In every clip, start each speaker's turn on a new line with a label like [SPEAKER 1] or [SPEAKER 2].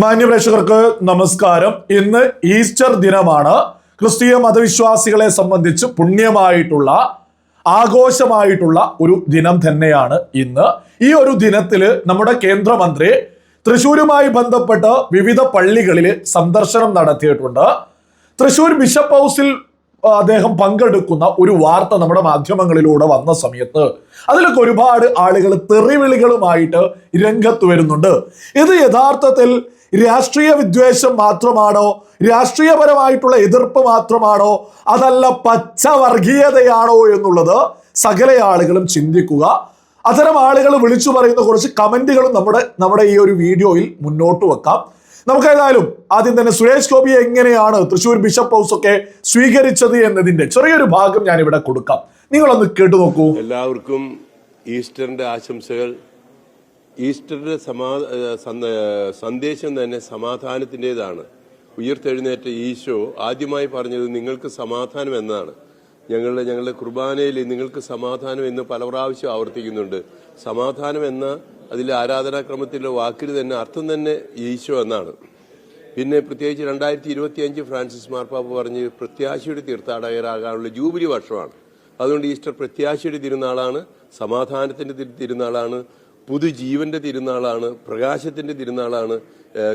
[SPEAKER 1] മാന്യപ്രേക്ഷകർക്ക് നമസ്കാരം. ഇന്ന് ഈസ്റ്റർ ദിനമാണ്. ക്രിസ്തീയ മതവിശ്വാസികളെ സംബന്ധിച്ച് പുണ്യമായിട്ടുള്ള ആഘോഷമായിട്ടുള്ള ഒരു ദിനം തന്നെയാണ് ഇന്ന്. ഈ ഒരു ദിനത്തിൽ നമ്മുടെ കേന്ദ്രമന്ത്രി തൃശൂരുമായി ബന്ധപ്പെട്ട് വിവിധ പള്ളികളിൽ സന്ദർശനം നടത്തിയിട്ടുണ്ട്. തൃശ്ശൂർ ബിഷപ്പ് ഹൗസിൽ അദ്ദേഹം പങ്കെടുക്കുന്ന ഒരു വാർത്ത നമ്മുടെ മാധ്യമങ്ങളിലൂടെ വന്ന സമയത്ത് അതിലൊക്കെ ഒരുപാട് ആളുകൾ തെറിവിളികളുമായിട്ട് രംഗത്ത് വരുന്നുണ്ട്. ഇത് യഥാർത്ഥത്തിൽ രാഷ്ട്രീയ വിദ്വേഷം മാത്രമാണോ? രാഷ്ട്രീയപരമായിട്ടുള്ള എതിർപ്പ് മാത്രമാണോ? അതല്ല പച്ചവർഗീയതയാണോ എന്നുള്ളത് സകല ആളുകളും ചിന്തിക്കുക. അത്തരം ആളുകൾ വിളിച്ചു പറയുന്ന കുറച്ച് കമന്റുകളും നമ്മുടെ നമ്മുടെ ഈ ഒരു വീഡിയോയിൽ മുന്നോട്ട് വെക്കാം. നമുക്ക് ഏതായാലും ആദ്യം തന്നെ സുരേഷ് ഗോപി എങ്ങനെയാണ് തൃശ്ശൂർ ബിഷപ്പ് ഹൗസ് ഒക്കെ സ്വീകരിച്ചത് എന്നതിന്റെ ചെറിയൊരു ഭാഗം ഞാൻ ഇവിടെ കൊടുക്കാം. നിങ്ങളൊന്ന് കേട്ടു നോക്കൂ.
[SPEAKER 2] എല്ലാവർക്കും ഈസ്റ്ററിന്റെ ആശംസകൾ. ഈസ്റ്ററിന്റെ സമാ സന്ദേശം തന്നെ സമാധാനത്തിന്റെതാണ്. ഉയർത്തെഴുന്നേറ്റ ഈശോ ആദ്യമായി പറഞ്ഞത് നിങ്ങൾക്ക് സമാധാനം എന്നാണ്. ഞങ്ങളുടെ ഞങ്ങളുടെ കുർബാനയിൽ നിങ്ങൾക്ക് സമാധാനം എന്ന് പല പ്രാവശ്യം ആവർത്തിക്കുന്നുണ്ട്. സമാധാനം എന്ന അതിലെ ആരാധനാക്രമത്തിലെ വാക്കിന് തന്നെ അർത്ഥം തന്നെ ഈശോ എന്നാണ്. പിന്നെ പ്രത്യേകിച്ച് രണ്ടായിരത്തി ഇരുപത്തി അഞ്ച് ഫ്രാൻസിസ് മാർപ്പാപ്പ പറഞ്ഞ് പ്രത്യാശയുടെ തീർത്ഥാടകരാകാനുള്ള ജൂബിലി വർഷമാണ്. അതുകൊണ്ട് ഈസ്റ്റർ പ്രത്യാശയുടെ തിരുനാളാണ് സമാധാനത്തിന്റെ തിരു- തിരുനാളാണ് പുതുജീവന്റെ തിരുനാളാണ് പ്രകാശത്തിന്റെ തിരുനാളാണ്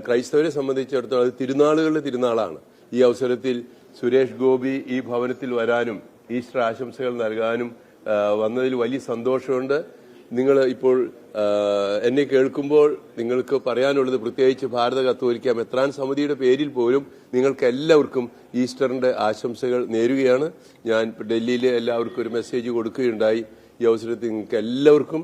[SPEAKER 2] ക്രൈസ്തവരെ സംബന്ധിച്ചിടത്തോളം അത് തിരുനാളുകളുടെ തിരുനാളാണ്. ഈ അവസരത്തിൽ സുരേഷ് ഗോപി ഈ ഭവനത്തിൽ വരാനും ഈസ്റ്റർ ആശംസകൾ നൽകാനും വന്നതിൽ വലിയ സന്തോഷമുണ്ട്. നിങ്ങൾ ഇപ്പോൾ എന്നെ കേൾക്കുമ്പോൾ നിങ്ങൾക്ക് പറയാനുള്ളത് പ്രത്യേകിച്ച് ഭാരത കത്തോലിക്ക മെത്രാൻ സമിതിയുടെ പേരിൽ പോലും നിങ്ങൾക്ക് എല്ലാവർക്കും ഈസ്റ്ററിന്റെ ആശംസകൾ നേരുകയാണ്. ഞാൻ ഡൽഹിയിലെ എല്ലാവർക്കും ഒരു മെസ്സേജ് കൊടുക്കുകയുണ്ടായി. ഈ അവസരത്തിൽ നിങ്ങൾക്ക് എല്ലാവർക്കും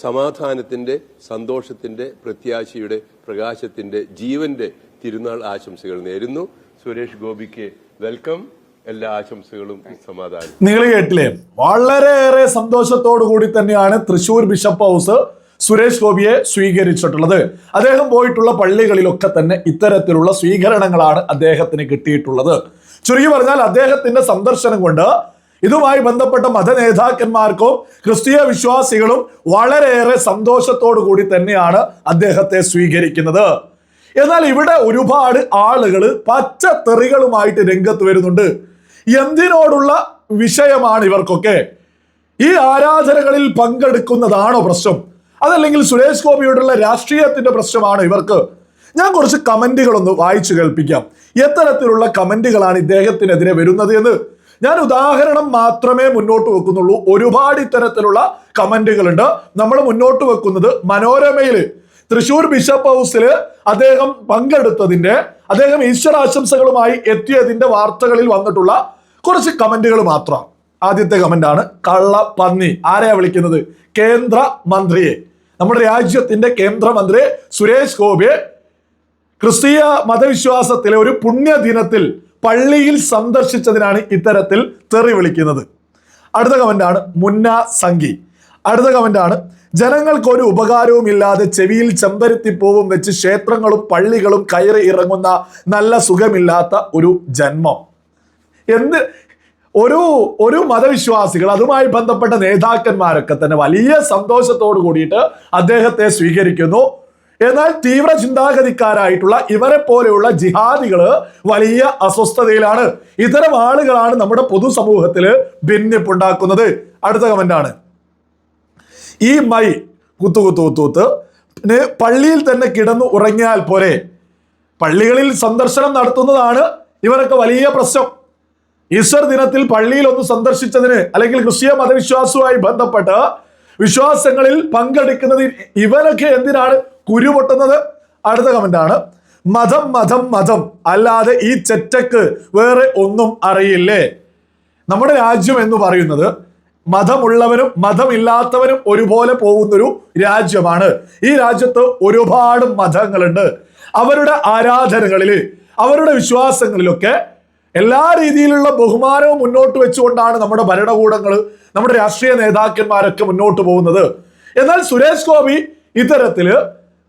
[SPEAKER 2] സമാധാനത്തിന്റെ സന്തോഷത്തിന്റെ പ്രത്യാശയുടെ പ്രകാശത്തിന്റെ ജീവന്റെ തിരുനാൾ ആശംസകൾ നേരുന്നു. സുരേഷ് ഗോപിക്ക് വെൽക്കം. എല്ലാ ആശംസകളും സമാധാനം.
[SPEAKER 1] നിങ്ങൾ കേട്ടില്ലേ? വളരെയേറെ സന്തോഷത്തോടു കൂടി തന്നെയാണ് തൃശൂർ ബിഷപ്പ് ഹൗസ് സുരേഷ് ഗോപിയെ സ്വീകരിച്ചിട്ടുള്ളത്. അദ്ദേഹം പോയിട്ടുള്ള പള്ളികളിലൊക്കെ തന്നെ ഇത്തരത്തിലുള്ള സ്വീകരണങ്ങളാണ് അദ്ദേഹത്തിന് കിട്ടിയിട്ടുള്ളത്. ചുരുക്കി പറഞ്ഞാൽ അദ്ദേഹത്തിന്റെ സന്ദർശനം കൊണ്ട് ഇതുമായി ബന്ധപ്പെട്ട മത നേതാക്കന്മാർക്കും ക്രിസ്തീയ വിശ്വാസികളും വളരെയേറെ സന്തോഷത്തോടു കൂടി തന്നെയാണ് അദ്ദേഹത്തെ സ്വീകരിക്കുന്നത്. എന്നാൽ ഇവിടെ ഒരുപാട് ആളുകൾ പച്ച തെറികളുമായിട്ട് രംഗത്ത് വരുന്നുണ്ട്. എന്തിനോടുള്ള വിഷയമാണ് ഇവർക്കൊക്കെ? ഈ ആരാധനകളിൽ പങ്കെടുക്കുന്നതാണോ പ്രശ്നം? അതല്ലെങ്കിൽ സുരേഷ് ഗോപിയോടുള്ള രാഷ്ട്രീയത്തിന്റെ പ്രശ്നമാണോ ഇവർക്ക്? ഞാൻ കുറച്ച് കമന്റുകളൊന്ന് വായിച്ചു കേൾപ്പിക്കാം. എത്തരത്തിലുള്ള കമന്റുകളാണ് ഇദ്ദേഹത്തിനെതിരെ വരുന്നത് എന്ന്. ഞാൻ ഉദാഹരണം മാത്രമേ മുന്നോട്ട് വെക്കുന്നുള്ളൂ. ഒരുപാട് ഇത്തരത്തിലുള്ള കമന്റുകളുണ്ട്. നമ്മൾ മുന്നോട്ട് വെക്കുന്നത് മനോരമയിൽ. തൃശൂർ ബിഷപ്പ് ഹൗസിൽ അദ്ദേഹം പങ്കെടുത്തതിന്റെ അദ്ദേഹം ഈശ്വരാശംസകളുമായി എത്തിയതിന്റെ വാർത്തകളിൽ വന്നിട്ടുള്ള കുറച്ച് കമന്റുകൾ മാത്രം. ആദ്യത്തെ കമന്റ് ആണ് കള്ള പന്നി. ആരെയാ വിളിക്കുന്നത്? കേന്ദ്ര മന്ത്രിയെ. നമ്മുടെ രാജ്യത്തിന്റെ കേന്ദ്രമന്ത്രി സുരേഷ് ഗോപിയെ ക്രിസ്തീയ മതവിശ്വാസത്തിലെ ഒരു പുണ്യദിനത്തിൽ പള്ളിയിൽ സന്ദർശിച്ചതിനാണ് ഇത്തരത്തിൽ തെറി വിളിക്കുന്നത്. അടുത്ത കമന്റാണ് മുന്ന സംഗി അടുത്ത കമന്റാണ് ജനങ്ങൾക്ക് ഒരു ഉപകാരവും ഇല്ലാതെ ചെവിയിൽ ചെമ്പരത്തിപ്പൂവും വെച്ച് ക്ഷേത്രങ്ങളും പള്ളികളും കയറി ഇറങ്ങുന്ന നല്ല സുഖമില്ലാത്ത ഒരു ജന്മം. എന്ത്? ഒരു ഒരു മതവിശ്വാസികൾ അതുമായി ബന്ധപ്പെട്ട നേതാക്കന്മാരൊക്കെ തന്നെ വലിയ സന്തോഷത്തോട് കൂടിയിട്ട് അദ്ദേഹത്തെ സ്വീകരിക്കുന്നു. എന്നാൽ തീവ്ര ചിന്താഗതിക്കാരായിട്ടുള്ള ഇവരെ പോലെയുള്ള ജിഹാദികൾ വലിയ അസ്വസ്ഥതയിലാണ്. ഇത്തരം ആളുകളാണ് നമ്മുടെ പൊതുസമൂഹത്തിൽ ഭിന്നിപ്പുണ്ടാക്കുന്നത്. അടുത്ത കമന്റാണ് ഈ മൈ കുത്തു കുത്തു കുത്തു കുത്ത് പള്ളിയിൽ തന്നെ കിടന്നു ഉറങ്ങിയാൽ പോരെ. പള്ളികളിൽ സന്ദർശനം നടത്തുന്നതാണ് ഇവരൊക്കെ വലിയ പ്രശ്നം. ഈസ്റ്റർ ദിനത്തിൽ പള്ളിയിൽ ഒന്ന് സന്ദർശിച്ചതിന് അല്ലെങ്കിൽ ക്രിസ്തീയ മതവിശ്വാസവുമായി ബന്ധപ്പെട്ട് വിശ്വാസങ്ങളിൽ പങ്കെടുക്കുന്നതിൽ ഇവരൊക്കെ എന്തിനാണ് കുരുപൊട്ടുന്നത് അടുത്ത കമന്റാണ് മതം മതം മതം. അല്ലാതെ ഈ ചെറ്റക്ക് വേറെ ഒന്നും അറിയില്ലേ? നമ്മുടെ രാജ്യം എന്ന് പറയുന്നത് മതമുള്ളവരും മതമില്ലാത്തവരും ഒരുപോലെ പോകുന്നൊരു രാജ്യമാണ്. ഈ രാജ്യത്ത് ഒരുപാട് മതങ്ങളുണ്ട്. അവരുടെ ആരാധനകളിൽ അവരുടെ വിശ്വാസങ്ങളിലൊക്കെ എല്ലാ രീതിയിലുള്ള ബഹുമാനവും മുന്നോട്ട് വെച്ചുകൊണ്ടാണ് നമ്മുടെ ഭരണകൂടങ്ങൾ നമ്മുടെ രാഷ്ട്രീയ നേതാക്കന്മാരൊക്കെ മുന്നോട്ട് പോകുന്നത്. എന്നാൽ സുരേഷ് ഗോപി ഇത്തരത്തിൽ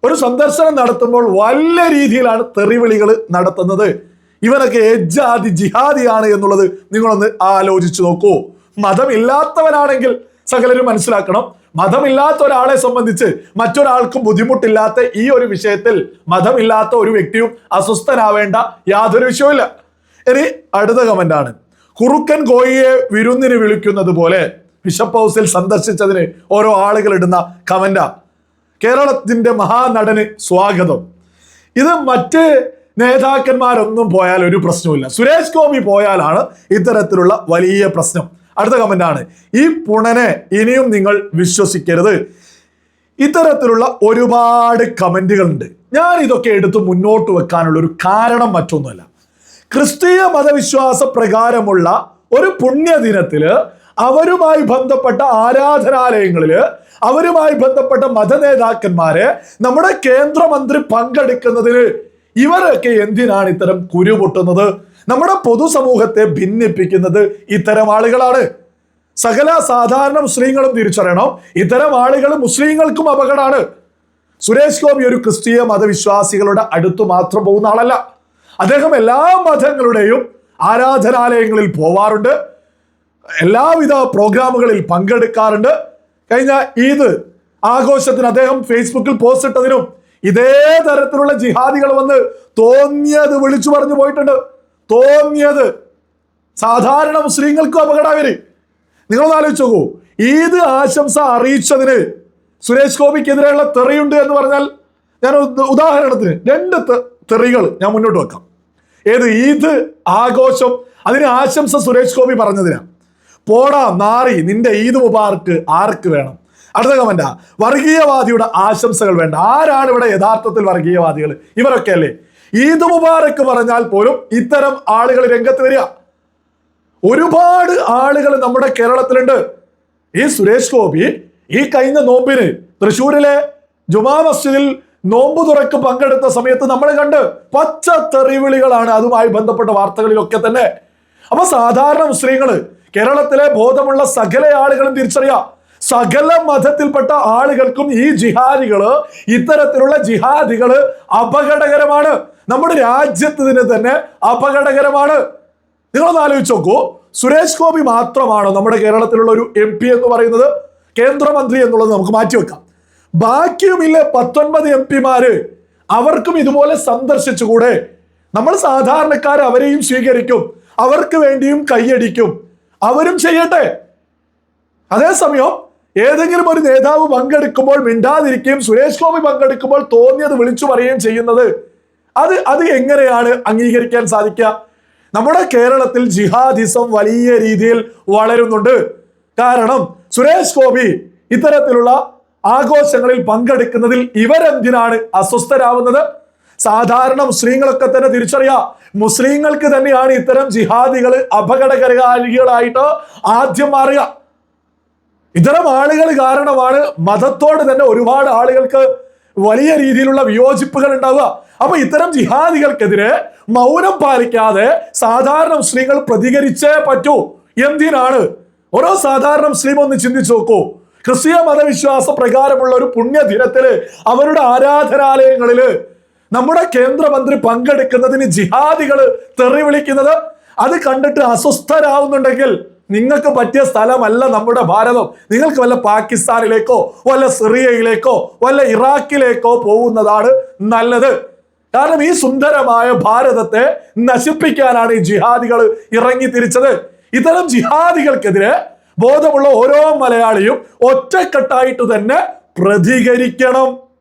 [SPEAKER 1] ഒരു സന്ദർശനം നടത്തുമ്പോൾ വല്ല രീതിയിലാണ് തെറിവിളികൾ നടത്തുന്നത്. ഇവനൊക്കെ എജാതി ജിഹാദിയാണ് എന്നുള്ളത് നിങ്ങളൊന്ന് ആലോചിച്ചു നോക്കൂ. മതമില്ലാത്തവനാണെങ്കിൽ സകലരും മനസ്സിലാക്കണം. മതമില്ലാത്ത ഒരാളെ സംബന്ധിച്ച് മറ്റൊരാൾക്കും ബുദ്ധിമുട്ടില്ലാത്ത ഈ ഒരു വിഷയത്തിൽ മതമില്ലാത്ത ഒരു വ്യക്തിയും അസ്വസ്ഥനാവേണ്ട യാതൊരു വിഷയവുമില്ല. ഇനി അടുത്ത കമന്റാണ് കുറുക്കൻ കോയിയെ വിരുന്നിന് വിളിക്കുന്നത് പോലെ ബിഷപ്പ് ഹൗസിൽ സന്ദർശിച്ചതിന് ഓരോ ആളുകൾ ഇടുന്ന കമന്റാ കേരളത്തിന്റെ മഹാനടന് സ്വാഗതം. ഇത് മറ്റ് നേതാക്കന്മാരൊന്നും പോയാൽ ഒരു പ്രശ്നവുമില്ല. സുരേഷ് ഗോപി പോയാലാണ് ഇത്തരത്തിലുള്ള വലിയ പ്രശ്നം. അടുത്ത കമന്റ് ആണ്. ഈ പുണനെ ഇനിയും നിങ്ങൾ വിശ്വസിക്കരുത്. ഇത്തരത്തിലുള്ള ഒരുപാട് കമന്റുകളുണ്ട് ഞാൻ ഇതൊക്കെ എടുത്ത് മുന്നോട്ട് വെക്കാനുള്ള ഒരു കാരണം മറ്റൊന്നുമല്ല. ക്രിസ്തീയ മതവിശ്വാസ പ്രകാരമുള്ള ഒരു പുണ്യദിനത്തിൽ അവരുമായി ബന്ധപ്പെട്ട ആരാധനാലയങ്ങളിൽ അവരുമായി ബന്ധപ്പെട്ട മതനേതാക്കന്മാരെ നമ്മുടെ കേന്ദ്രമന്ത്രി പങ്കെടുക്കുന്നതിന് ഇവരൊക്കെ എന്തിനാണ് ഇത്തരം കുരുപൊട്ടുന്നത് നമ്മുടെ പൊതുസമൂഹത്തെ ഭിന്നിപ്പിക്കുന്നത് ഇത്തരം ആളുകളാണ്. സകല സാധാരണ മുസ്ലിങ്ങളും തിരിച്ചറിയണം ഇത്തരം ആളുകൾ മുസ്ലിങ്ങൾക്കും അപകടമാണ്. സുരേഷ് ഗോപി ഒരു ക്രിസ്തീയ മതവിശ്വാസികളുടെ അടുത്ത് മാത്രം പോകുന്ന ആളല്ല. അദ്ദേഹം എല്ലാ മതങ്ങളുടെയും ആരാധനാലയങ്ങളിൽ പോവാറുണ്ട്. എല്ലാവിധ പ്രോഗ്രാമുകളിൽ പങ്കെടുക്കാറുണ്ട്. കഴിഞ്ഞ ഈദ് ആഘോഷത്തിന് അദ്ദേഹം ഫേസ്ബുക്കിൽ പോസ്റ്റ് ഇട്ടതിനും ഇതേ തരത്തിലുള്ള ജിഹാദികൾ വന്ന് തോന്നിയത് വിളിച്ചു പറഞ്ഞു പോയിട്ടുണ്ട്. തോന്നിയത് സാധാരണ മുസ്ലിങ്ങൾക്കും അപകടാവര് നിങ്ങളൊന്ന് ആലോചിച്ച് നോക്കൂ. ഈദ് ആശംസ അറിയിച്ചതിന് സുരേഷ് ഗോപിക്കെതിരെയുള്ള തെറിയുണ്ട് എന്ന് പറഞ്ഞാൽ ഞാൻ ഉദ- ഉദാഹരണത്തിന് രണ്ട് തെറികൾ ഞാൻ മുന്നോട്ട് വെക്കാം. ഏത്? ഈദ് ആഘോഷം അതിന് ആശംസ സുരേഷ് ഗോപി പറഞ്ഞതിനാ പോടാ നാറി നിന്റെ ഈദ് മുബാർക്ക് ആർക്ക് വേണം? അടുത്ത കമന്റാ വർഗീയവാദിയുടെ ആശംസകൾ വേണ്ട. ആരാണ് ഇവിടെ യഥാർത്ഥത്തിൽ വർഗീയവാദികൾ? ഇവരൊക്കെ അല്ലേ? ഈദ് മുബാറക്ക് പറഞ്ഞാൽ പോലും ഇത്തരം ആളുകൾ രംഗത്ത് വരിക. ഒരുപാട് ആളുകൾ നമ്മുടെ കേരളത്തിലുണ്ട്. ഈ സുരേഷ് ഗോപി ഈ കഴിഞ്ഞ നോമ്പിന് തൃശ്ശൂരിലെ ജുമാ മസ്ജിദിൽ നോമ്പ് തുറക്ക് പങ്കെടുത്ത സമയത്ത് നമ്മൾ കണ്ട് പച്ച തെറിവിളികളാണ് അതുമായി ബന്ധപ്പെട്ട വാർത്തകളിലൊക്കെ തന്നെ. അപ്പൊ സാധാരണ മുസ്ലിങ്ങൾ കേരളത്തിലെ ബോധമുള്ള സകല ആളുകളും തിരിച്ചറിയാം. സകല മതത്തിൽപ്പെട്ട ആളുകൾക്കും ഈ ജിഹാദികൾ ഇത്തരത്തിലുള്ള ജിഹാദികൾ അപകടകരമാണ്. നമ്മുടെ രാജ്യത്തിന് തന്നെ അപകടകരമാണ്. നിങ്ങളൊന്ന് ആലോചിച്ച് നോക്കൂ. സുരേഷ് ഗോപി മാത്രമാണോ നമ്മുടെ കേരളത്തിലുള്ള ഒരു എം പി എന്ന് പറയുന്നത്? കേന്ദ്രമന്ത്രി എന്നുള്ളത് നമുക്ക് മാറ്റിവെക്കാം ബാക്കിയുമില്ല പത്തൊൻപത് എം പിമാര്. അവർക്കും ഇതുപോലെ സന്ദർശിച്ചുകൂടെ? നമ്മൾ സാധാരണക്കാർ അവരെയും സ്വീകരിക്കും. അവർക്ക് വേണ്ടിയും കൈയടിക്കും. അവരും ചെയ്യട്ടെ. അതേസമയം ഏതെങ്കിലും ഒരു നേതാവ് പങ്കെടുക്കുമ്പോൾ മിണ്ടാതിരിക്കുകയും സുരേഷ് ഗോപി പങ്കെടുക്കുമ്പോൾ തോന്നിയത് വിളിച്ചു പറയുകയും ചെയ്യുന്നത് അത് അത് എങ്ങനെയാണ് അംഗീകരിക്കാൻ സാധിക്കുക? നമ്മുടെ കേരളത്തിൽ ജിഹാദിസം വലിയ രീതിയിൽ വളരുന്നുണ്ട്. കാരണം സുരേഷ് ഗോപി ഇത്തരത്തിലുള്ള ആഘോഷങ്ങളിൽ പങ്കെടുക്കുന്നതിൽ ഇവരെന്തിനാണ് അസ്വസ്ഥരാവുന്നത്? സാധാരണ മുസ്ലിങ്ങളൊക്കെ തന്നെ തിരിച്ചറിയാം. മുസ്ലിങ്ങൾക്ക് തന്നെയാണ് ഇത്തരം ജിഹാദികൾ അപകടകരകാരികളായിട്ട് ആദ്യം മാറുക. ഇത്തരം ആളുകൾ കാരണമാണ് മതത്തോട് തന്നെ ഒരുപാട് ആളുകൾക്ക് വലിയ രീതിയിലുള്ള വിയോജിപ്പുകൾ ഉണ്ടാവുക. അപ്പൊ ഇത്തരം ജിഹാദികൾക്കെതിരെ മൗനം പാലിക്കാതെ സാധാരണ മുസ്ലിങ്ങൾ പ്രതികരിച്ചേ പറ്റൂ. എന്തിനാണ്? ഓരോ സാധാരണ മുസ്ലിം ഒന്ന് ചിന്തിച്ചു നോക്കൂ. ക്രിസ്തീയ മതവിശ്വാസ പ്രകാരമുള്ള ഒരു പുണ്യദിനത്തിൽ അവരുടെ ആരാധനാലയങ്ങളിൽ നമ്മുടെ കേന്ദ്രമന്ത്രി പങ്കെടുക്കുന്നതിന് ജിഹാദികൾ തെറി വിളിക്കുന്നത് അത് കണ്ടിട്ട് അസ്വസ്ഥരാവുന്നുണ്ടെങ്കിൽ നിങ്ങൾക്ക് പറ്റിയ സ്ഥലമല്ല നമ്മുടെ ഭാരതം. നിങ്ങൾക്ക് വല്ല പാകിസ്ഥാനിലേക്കോ വല്ല സിറിയയിലേക്കോ വല്ല ഇറാഖിലേക്കോ പോകുന്നതാണ് നല്ലത്. കാരണം ഈ സുന്ദരമായ ഭാരതത്തെ നശിപ്പിക്കാനാണ് ഈ ജിഹാദികൾ ഇറങ്ങി തിരിച്ചത് ഇത്തരം ജിഹാദികൾക്കെതിരെ ബോധമുള്ള ഓരോ മലയാളിയും ഒറ്റക്കെട്ടായിട്ട് തന്നെ പ്രതികരിക്കണം.